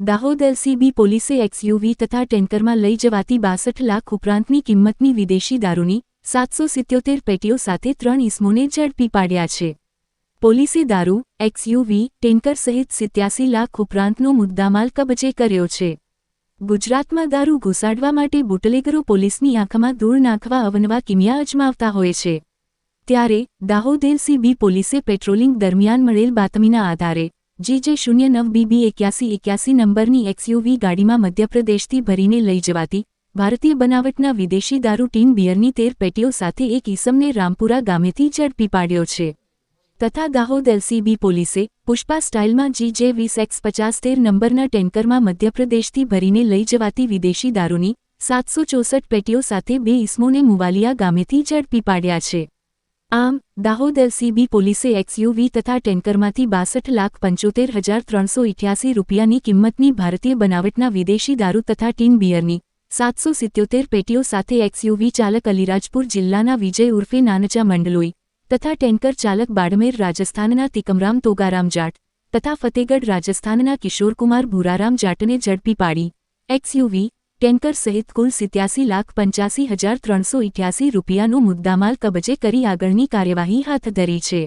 Dahod LCB પોલીસે XUV તથા ટેન્કરમાં લઈ જવાતી બાસઠ લાખ ઉપરાંતની કિંમતની વિદેશી દારૂની સાતસો સિત્યોતેર પેટીઓ સાથે ત્રણ ઇસમોને ઝડપી પાડ્યા છે. પોલીસે દારૂ એક્સયુવી ટેન્કર સહિત સિત્યાસી લાખ ઉપરાંતનો મુદ્દામાલ કબજે કર્યો છે. ગુજરાતમાં દારૂ ઘુસાડવા માટે બુટલેગરો પોલીસની આંખમાં ધૂળ નાખવા અવનવા કિમિયા અજમાવતા હોય છે. ત્યારે દાહોદ એલસીબી પોલીસે પેટ્રોલિંગ દરમિયાન મળેલ બાતમીના આધારે જીજે શૂન્ય નવ બીબી એક્યાસી એક્યાસી નંબરની એક્સયુવી ગાડીમાં મધ્યપ્રદેશથી ભરીને લઈ જવાતી ભારતીય બનાવટના વિદેશી દારૂ ટીન બિયરની તેર પેટીઓ સાથે એક ઈસમને રામપુરા ગામેથી ઝડપી પાડ્યો છે. તથા દાહોદ એલસીબી પોલીસે પુષ્પા સ્ટાઇલમાં જીજે વીસ એક્સ પચાસ તેર નંબરના ટેન્કરમાં મધ્યપ્રદેશથી ભરીને લઈ જવાતી વિદેશી દારૂની સાતસો ચોસઠ પેટીઓ સાથે બે ઈસમોને મુવાલિયા ગામેથી ઝડપી પાડ્યા છે. આમ, દાહોદ એલસીબી પોલીસે એક્સયુવી તથા ટેન્કરમાંથી બાસઠ લાખ પંચોતેર હજાર ત્રણસો ઇઠ્યાસી રૂપિયાની કિંમતની ભારતીય બનાવટના વિદેશી દારૂ તથા ટીન બિયરની સાતસો સિત્યોતેર પેટીઓ સાથે એક્સયુવી ચાલક અલીરાજપુર જિલ્લાના વિજય ઉર્ફે નાનચા મંડલોઈ તથા ટેન્કર ચાલક બાડમેર રાજસ્થાનના તિકમરામ તોગારામ જાટ તથા ફતેગઢ રાજસ્થાનના કિશોરકુમાર ભૂરારામ જાટને ઝડપી પાડી. એક્સયુવી ટેન્કર સહિત કુલ સિત્યાસી લાખ પંચ્યાસી હજાર ત્રણસો ઇઠ્યાસી રૂપિયાનો મુદ્દામાલ કબજે કરી આગળની કાર્યવાહી હાથ ધરી છે.